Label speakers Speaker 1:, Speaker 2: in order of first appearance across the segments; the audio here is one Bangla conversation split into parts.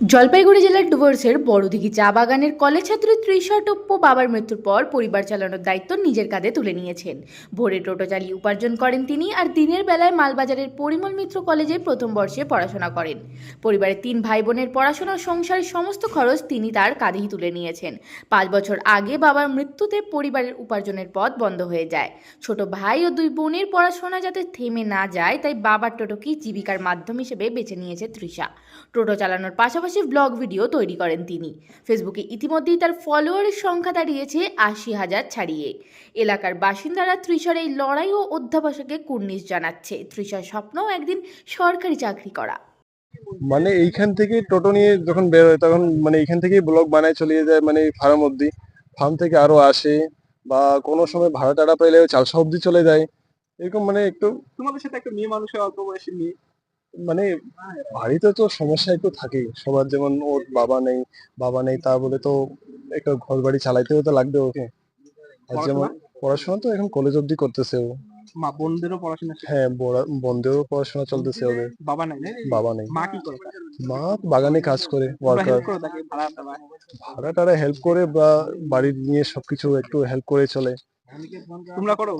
Speaker 1: জলপাইগুড়ি জেলার ডুয়ার্সের বড়দিঘি চা বাগানের কলেজ ছাত্রী তৃষা টপ্প বাবার মৃত্যুর পর পরিবার চালানোর দায়িত্ব নিজের কাঁধে তুলে নিয়েছেন। ভোরে টোটো চালিয়ে উপার্জন করেন তিনি আর দিনের বেলায় মালবাজারের পরিমল মিত্র কলেজে প্রথম বর্ষে পড়াশোনা করেন। পরিবারের তিন ভাই বোনের পড়াশোনা সংসারের সমস্ত খরচ তিনি তার কাঁধেই তুলে নিয়েছেন। পাঁচ বছর আগে বাবার মৃত্যুতে পরিবারের উপার্জনের পথ বন্ধ হয়ে যায়। ছোট ভাই ও দুই বোনের পড়াশোনা যাতে থেমে না যায়, তাই বাবার টোটোকেই জীবিকার মাধ্যম হিসেবে বেছে নিয়েছে তৃষা টোটো চালানোর পাশাপাশি ব্লগ ভিডিও তৈরি করেন তিনি। ফেসবুকে ইতিমধ্যেই তার ফলোয়ারের সংখ্যা দাঁড়িয়েছে আশি হাজার ছাড়িয়ে। এলাকার বাসিন্দারা তৃষার এই লড়াই ও অধ্যাবসাকে কুর্নিশ জানাচ্ছে। তৃষার স্বপ্ন একদিন সরকারি চাকরি করা।
Speaker 2: মানে এইখান থেকে টোটো নিয়ে যখন বের হয় তখন মানে এইখান থেকেই ব্লগ বানায় চলে যায় মানে ফার্ম অব্দি ফার্ম থেকে আরও আসে বা কোনো সময় ভাড়া টাড়া পেলে চালসা অব্দি চলে যায়। এরকম মানে একটু
Speaker 3: তোমাদের সাথে একটা মেয়ে মানুষের অল্প বয়সী মেয়ে।
Speaker 2: মানে বাড়িতে তো সমস্যা একটু থাকেই। সবার যেমন ওর বাবা নেই বাবা নেই তা বলে তো একটা ঘর বাড়ি চালাইতেও তো লাগবে ওকে। আর যেমন পড়াশোনা তো এখন কলেজ অব্দি করতেছে ও।
Speaker 3: মা বোনদেরও পড়াশোনা
Speaker 2: হ্যাঁ বোনদেরও পড়াশোনা চলতেছে ওদের।
Speaker 3: বাবা নাই
Speaker 2: বাবা নেই।
Speaker 3: মা কি করে
Speaker 2: মা বাগানে কাজ করে ওয়ার্কার
Speaker 3: ভাড়া টাড়া
Speaker 2: হেল্প করে বা বাড়ি নিয়ে সবকিছু একটু হেল্প করে চলে।
Speaker 3: তোমরা করো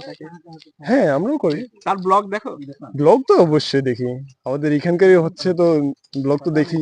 Speaker 2: হ্যাঁ আমরাও করি।
Speaker 3: তার ব্লগ দেখো।
Speaker 2: ব্লগ তো অবশ্যই দেখি। আমাদের এখানকারই হচ্ছে তো ব্লগ তো দেখি।